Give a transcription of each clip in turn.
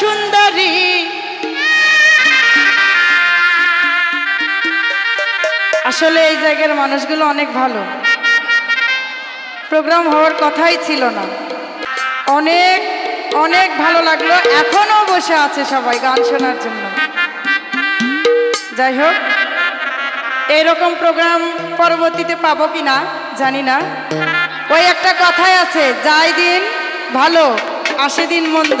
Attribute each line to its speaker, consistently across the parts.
Speaker 1: সুন্দরী। আসলে এই জায়গার মানুষগুলো অনেক ভালো। প্রোগ্রাম হওয়ার কথাই ছিল না। অনেক অনেক ভালো লাগল। এখনও বসে আছে সবাই গান শোনার জন্য। যাই হোক, এরকম প্রোগ্রাম পরবর্তীতে পাবো কি না, জানি না। ওই একটা কথাই আছে, যাই দিন ভালো, আসে দিন মন্দ।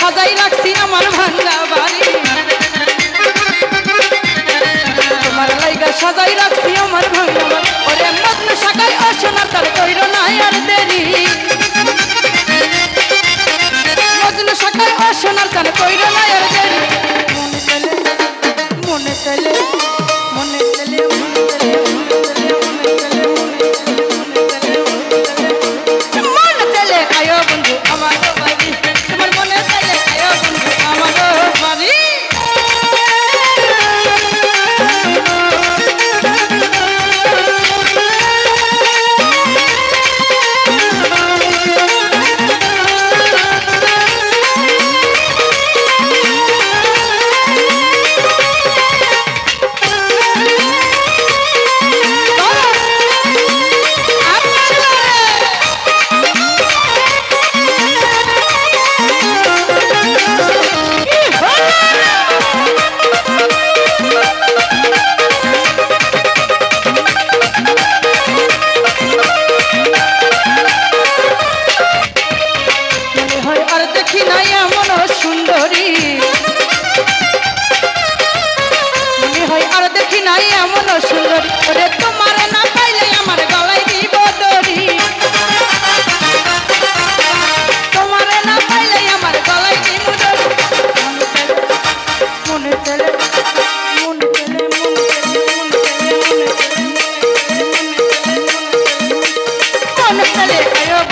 Speaker 1: সাজাই রাখছি আমার ভাঙ্গা বাড়ি। তোমার লাইগা সাজাই রাখছি আমার ভাঙ্গা বাড়ি। ওরে মগ্ন সাকাই অসনা তার কইর নাই আর দেরি। মগ্ন সাকাই অসনা তার কইর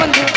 Speaker 1: বন্ধু